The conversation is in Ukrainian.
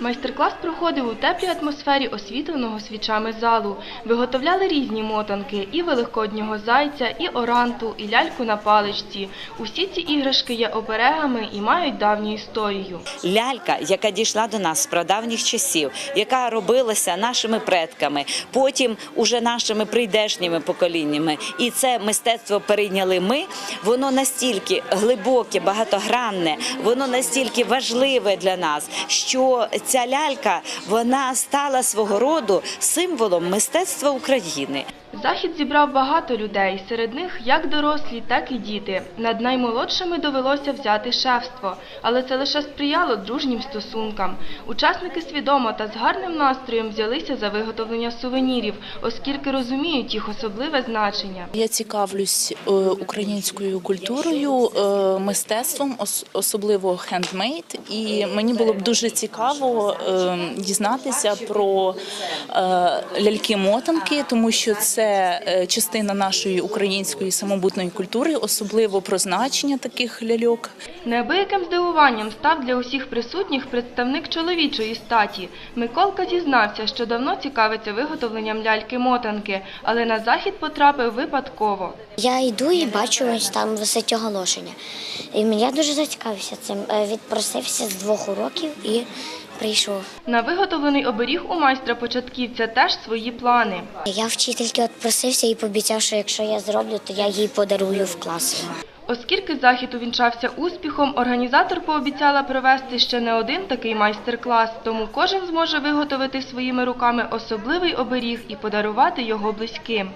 Майстер-клас проходив у теплій атмосфері освітленого свічами залу. Виготовляли різні мотанки – і великоднього зайця, і оранту, і ляльку на паличці. Усі ці іграшки є оберегами і мають давню історію. лялька, яка дійшла до нас з прадавніх часів, яка робилася нашими предками, потім уже нашими прийдешніми поколіннями. І це мистецтво перейняли ми. Воно настільки глибоке, багатогранне, воно настільки важливе для нас, що ця лялька вона стала свого роду символом мистецтва України. Захід зібрав багато людей, серед них як дорослі, так і діти. Над наймолодшими довелося взяти шефство, але це лише сприяло дружнім стосункам. Учасники свідомо та з гарним настроєм взялися за виготовлення сувенірів, оскільки розуміють їх особливе значення. Я цікавлюсь е, українською культурою, е, мистецтвом, особливо хендмейд. І мені було б дуже цікаво е, дізнатися про ляльки-мотанки, тому що це е, частина нашої української самобутної культури, особливо про значення таких ляльок. Неабияким здивуванням став для усіх присутніх представник чоловічої статі. Миколка зізнався, що давно цікавиться виготовленням ляльки-мотанки, але на захід потрапив випадково. Я йду і бачу ось там висить оголошення. І я дуже зацікавився цим. Е, Відпросився з двох уроків і прийшов. На виготовлений оберіг у майстра-початківця теж свої плани. Я вчительки от просився і пообіцяв, що якщо я зроблю, то я їй подарую в клас. Оскільки захід увінчався успіхом, організатор пообіцяла провести ще не один такий майстер-клас, тому кожен зможе виготовити своїми руками особливий оберіг і подарувати його близьким.